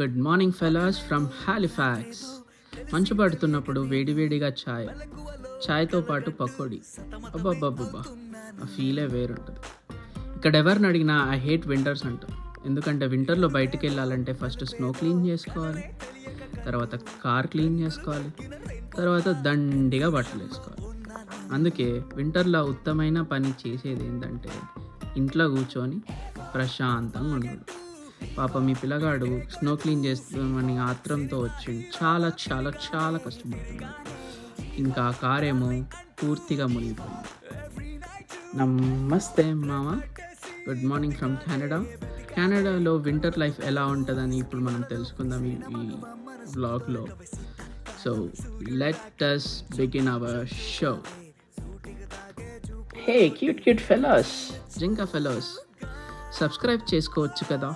Good morning fellas from Halifax మంచు పడుతున్నప్పుడు వేడివేడిగా ఛాయ్ ఛాయ్తో పాటు పకోడీ. అబ్బాబ్బాబ్బా ఆ ఫీలే వేరుంటుంది. ఇక్కడ ఎవరిని అడిగినా ఐ హేట్ వింటర్స్ అంటారు ఎందుకంటే వింటర్లో బయటికి వెళ్ళాలంటే ఫస్ట్ స్నో క్లీన్ చేసుకోవాలి. తర్వాత కార్ క్లీన్ చేసుకోవాలి. తర్వాత దండిగా బట్టలు వేసుకోవాలి. అందుకే వింటర్లో ఉత్తమైన పని చేసేది ఏంటంటే ఇంట్లో కూర్చొని ప్రశాంతంగా ఉండడు. పాప మీ పిల్లగాడు స్నో క్లీన్ చేస్తామని ఆత్రంతో వచ్చి చాలా చాలా చాలా కష్టపడుతున్నాడు. ఇంకా ఆ కార్ ఏమో పూర్తిగా మునిగిపోయింది. నమస్తే మామ. గుడ్ మార్నింగ్ ఫ్రమ్ కెనడా కెనడాలో వింటర్ లైఫ్ ఎలా ఉంటుందని ఇప్పుడు మనం తెలుసుకుందాం ఈ ఈ బ్లాగ్లో so let us begin our show hey cute cute fellows Jinka fellows subscribe చేసుకోవచ్చు కదా?